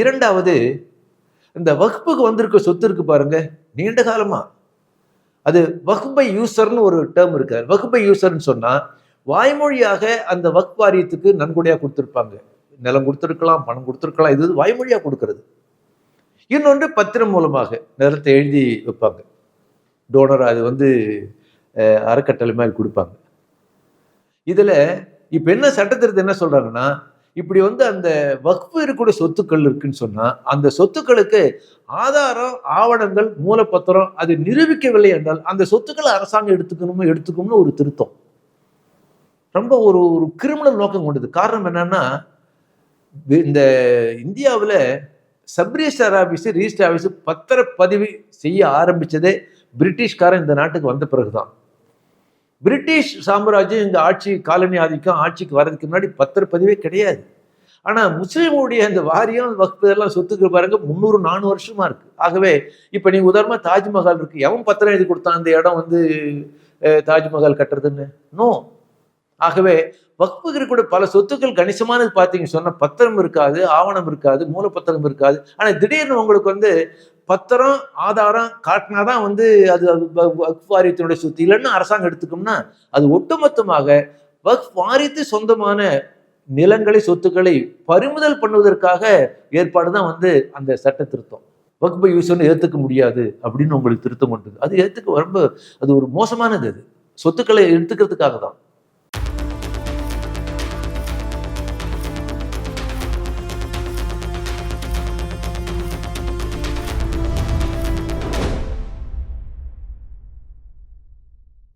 இரண்டாவது இந்த வகுப்புக்கு வந்திருக்க சொத்து இருக்கு பாருங்க நீண்ட காலமா. அது வகுப்பை யூசர்னு ஒரு டேர்ம் இருக்கு. வகுப்பை யூசர்னு சொன்னா வாய்மொழியாக அந்த வக்ஃப் வாரியத்துக்கு நன்கொடையா கொடுத்துருப்பாங்க. நிலம் கொடுத்துருக்கலாம் பணம் கொடுத்துருக்கலாம் இது வாய்மொழியா கொடுக்கறது. இன்னொன்று பத்திரம் மூலமாக நிலத்தை எழுதி வைப்பாங்க. டோனர் அது வந்து அறக்கட்டளை மாதிரி கொடுப்பாங்க. இதில் இப்போ என்ன சட்டத்திருத்தம் என்ன சொல்கிறாங்கன்னா இப்படி வந்து அந்த வக்ஃபு இருக்கக்கூடிய சொத்துக்கள் இருக்குன்னு சொன்னால் அந்த சொத்துக்களுக்கு ஆதாரம் ஆவணங்கள் மூலப்பத்திரம் அது நிரூபிக்கவில்லை என்றால் அந்த சொத்துக்களை அரசாங்கம் எடுத்துக்கணுமோ எடுத்துக்கணும்னு ஒரு திருத்தம். ரொம்ப ஒரு ஒரு கிரிமினல் நோக்கம் கொண்டது. காரணம் என்னன்னா இந்த இந்தியாவில் சப்ரிஜிஸ்டர் ஆஃபீஸ் ரிஜிஸ்டர் ஆஃபீஸ் பத்திரப்பதிவு செய்ய ஆரம்பிச்சதே பிரிட்டிஷ்காரன் இந்த நாட்டுக்கு வந்த பிறகுதான். பிரிட்டிஷ் சாம்ராஜ்யம் இந்த ஆட்சி காலனி ஆதிக்கம் ஆட்சிக்கு வர்றதுக்கு முன்னாடி பத்திரப்பதிவே கிடையாது. ஆனால் முஸ்லீமுடைய அந்த வாரியம் வக்ஃபு இதெல்லாம் சொத்துக்கு பாருங்க முந்நூறு நானூறு வருஷமா இருக்கு. ஆகவே இப்போ நீங்கள் உதாரணமாக தாஜ்மஹால் இருக்கு. எவன் பத்திரம் எழுதி கொடுத்தான் அந்த இடம் வந்து தாஜ்மஹால் கட்டுறதுன்னு? நோ. ஆகவே வக்ஃபுக்கு கூட பல சொத்துக்கள் கணிசமானது பார்த்தீங்க சொன்னால் பத்திரம் இருக்காது ஆவணம் இருக்காது மூலப்பத்திரம் இருக்காது. ஆனால் திடீர்னு உங்களுக்கு வந்து பத்திரம் ஆதாரம் காட்டினா தான் வந்து அது வ- வக்ஃப் வாரியத்தினுடைய சொத்து. இல்லைன்னா அரசாங்கம் எடுத்துக்கோம்னா அது ஒட்டுமொத்தமாக வக்ஃப் வாரியத்து சொந்தமான நிலங்களை சொத்துக்களை பறிமுதல் பண்ணுவதற்காக ஏற்பாடு தான் வந்து அந்த சட்ட திருத்தம். வக்ஃபை யூஸ்னு ஏற்றுக்க முடியாது அப்படின்னு உங்களுக்கு திருத்தம் கொண்டது. அது ஏற்றுக்க ரொம்ப அது ஒரு மோசமானது அது. சொத்துக்களை எடுத்துக்கிறதுக்காக தான்.